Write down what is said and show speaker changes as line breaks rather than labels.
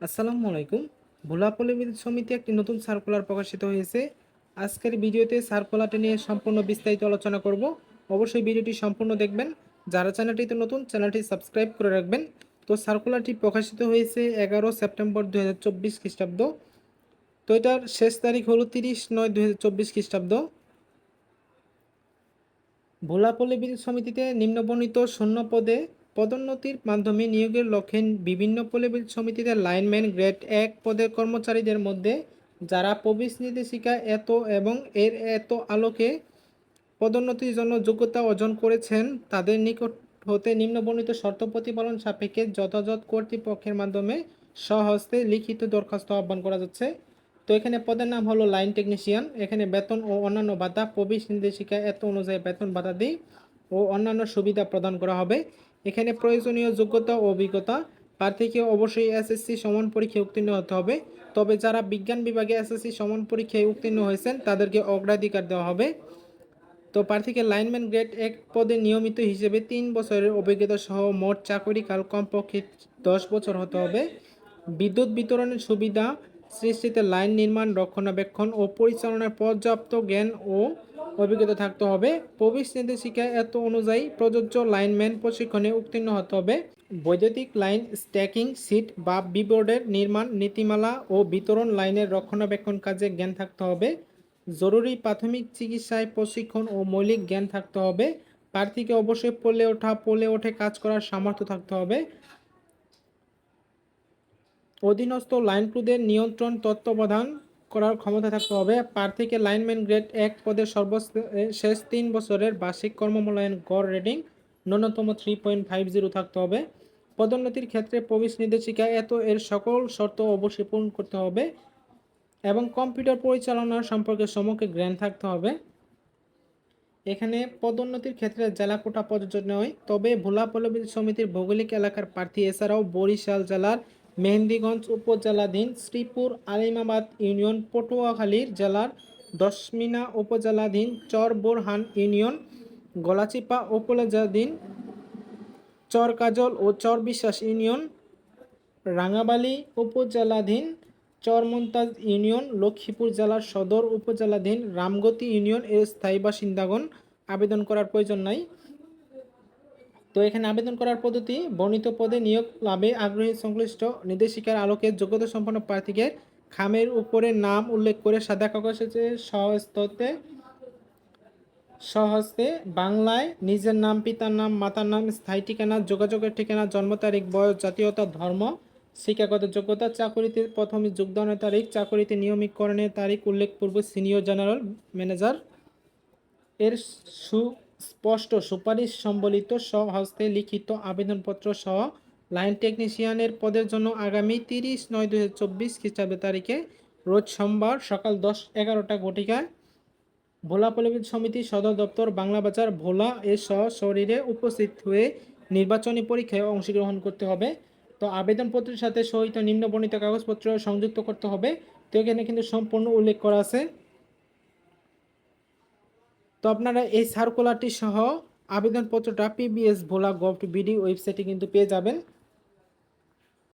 আসসালামু আলাইকুম। ভোলাপল্লী সমিতি একটি নতুন সার্কুলার প্রকাশিত হয়েছে। আজকের ভিডিওতে সার্কুলারটি নিয়ে সম্পূর্ণ বিস্তারিত আলোচনা করব। অবশ্যই ভিডিওটি সম্পূর্ণ দেখবেন। যারা চ্যানেলটিতে নতুন, চ্যানেলটি সাবস্ক্রাইব করে রাখবেন। তো সার্কুলারটি প্রকাশিত হয়েছে এগারো সেপ্টেম্বর দু হাজার চব্বিশ খ্রিস্টাব্দ। তো এটার শেষ তারিখ হলো তিরিশ নয় দু হাজার চব্বিশ খ্রিস্টাব্দ। ভোলাপল্লী সমিতিতে নিম্নবর্ণিত শূন্য পদে পদোন্নতির মাধ্যমে নিয়োগের লক্ষ্যে বিভিন্ন বিদ্যুৎ সমিতিতে লাইনম্যান গ্রেড এক পদের কর্মচারীদের মধ্যে যারা প্রবেশ নির্দেশিকা এত এবং এর এত আলোকে পদোন্নতির জন্য যোগ্যতা অর্জন করেছেন, তাদের নিকট হতে নিম্নবর্ণিত শর্ত প্রতিপালন সাপেক্ষে যথাযথ কর্তৃপক্ষের মাধ্যমে স্বহস্তে লিখিত দরখাস্ত আহ্বান করা যাচ্ছে। তো এখানে পদের নাম হলো লাইন টেকনিশিয়ান। এখানে বেতন ও অন্যান্য ভাতা, প্রবেশ নির্দেশিকা এত অনুযায়ী বেতন ভাতা দিই ও অন্যান্য সুবিধা প্রদান করা হবে। এখানে প্রয়োজনীয় যোগ্যতা ও অভিজ্ঞতা। প্রার্থীকে অবশ্যই এসএসসি সমান পরীক্ষায় উত্তীর্ণ হতে হবে। তবে যারা বিজ্ঞান বিভাগে এসএসসি সমান পরীক্ষায় উত্তীর্ণ হয়েছেন, তাদেরকে অগ্রাধিকার দেওয়া হবে। তো প্রার্থীকে লাইনম্যান গ্রেড এক পদে নিয়মিত হিসেবে তিন বছরের অভিজ্ঞতা সহ মোট চাকরিকাল কমপক্ষে দশ বছর হতে হবে। বিদ্যুৎ বিতরণের সুবিধা, সৃষ্টিতে লাইন নির্মাণ, রক্ষণাবেক্ষণ ও পরিচালনার পর্যাপ্ত জ্ঞান ও অভিজ্ঞতা থাকতে হবে। প্রবেশ নির্দেশিকা এত অনুযায়ী প্রযোজ্য লাইনম্যান প্রশিক্ষণে উত্তীর্ণ হতে হবে। বৈদ্যুতিক লাইন, স্ট্যাকিং সিট বা বিবোর্ডের নির্মাণ নীতিমালা ও বিতরণ লাইনের রক্ষণাবেক্ষণ কাজে জ্ঞান থাকতে হবে। জরুরি প্রাথমিক চিকিৎসায় প্রশিক্ষণ ও মৌলিক জ্ঞান থাকতে হবে। প্রার্থীকে অবশ্যই পোলে ওঠা পোলে ওঠে কাজ করার সামর্থ্য থাকতে হবে। অধীনস্থ লাইন ক্রুদের নিয়ন্ত্রণ, তত্ত্বাবধান করার ক্ষমতা থাকতে হবে। প্রার্থীকে লাইনম্যান গ্রেড এক পদের সর্বশেষ তিন বছরের বার্ষিক কর্মমূল্যায়ন গড় রেটিং ন্যূনতম থ্রি পয়েন্ট ফাইভ জিরো থাকতে হবে। পদোন্নতির ক্ষেত্রে প্রবেশ নির্দেশিকা এত এর সকল শর্ত অবশ্যই পূরণ করতে হবে এবং কম্পিউটার পরিচালনা সম্পর্কে সমগ্র জ্ঞান থাকতে হবে। এখানে পদোন্নতির ক্ষেত্রে জেলা কোটা প্রযোজ্য নয়, তবে ভোলা পল্লবী সমিতির ভৌগোলিক এলাকার প্রার্থী, এছাড়াও বরিশাল জেলার মেহেন্দিগঞ্জ উপজেলাধীন শ্রীপুর আলিমাবাদ ইউনিয়ন পটুয়াখালীর জেলার দশমিনা উপজেলাধীন চর বোরহান ইউনিয়ন গলাচিপা উপজেলাধীন চর কাজল ও চর বিশ্বাস ইউনিয়ন রাঙাবালি উপজেলাধীন চরমন্তাজ ইউনিয়ন লক্ষ্মীপুর জেলার সদর উপজেলাধীন রামগতি ইউনিয়ন এর স্থায়ী বাসিন্দাগণ আবেদন করার প্রয়োজন নাই। তো এখানে আবেদন করার পদ্ধতি, বর্ণিত পদে নিয়োগ, লাভে আগ্রহী সংশ্লিষ্ট নির্দেশিকার আলোকে যোগ্যতা সম্পন্ন প্রার্থীকে খামের উপরে নাম উল্লেখ করে সাদা কাগজে সহস্ততে সহস্তে বাংলায় নিজের নাম, পিতার নাম, মাতার নাম, স্থায়ী ঠিকানা, যোগাযোগের ঠিকানা, জন্ম তারিখ, বয়স, জাতীয়তা, ধর্ম, শিক্ষাগত যোগ্যতা, চাকরিতে প্রথমে যোগদানের তারিখ, চাকরিতে নিয়মিতকরণের তারিখ, উল্লেখ উল্লেখপূর্ব সিনিয়র জেনারেল ম্যানেজার এর সুস্পষ্ট সুপারিশ সম্বলিত স্বহস্তে লিখিত আবেদনপত্র সহ লাইন টেকনিশিয়ানের পদের জন্য আগামী তিরিশ নয় দু হাজার চব্বিশ খ্রিস্টাব্দ তারিখে রোজ সোমবার সকাল দশ এগারোটা ঘটিকায় ভোলা পল্লবিদ সমিতি সদর দপ্তর বাংলা বাজার ভোলা এ সহ শরীরে উপস্থিত হয়ে নির্বাচনী পরীক্ষায় অংশগ্রহণ করতে হবে। তো আবেদনপত্রের সাথে সহিত নিম্নবর্ণিত কাগজপত্র সংযুক্ত করতে হবে। তো এখানে কিন্তু সম্পূর্ণ উল্লেখ করা আছে। তো আপনারা এই সার্কুলারটি সহ আবেদনপত্রটা PBS Bhola gov two BD ওয়েবসাইটে কিন্তু পেয়ে যাবেন।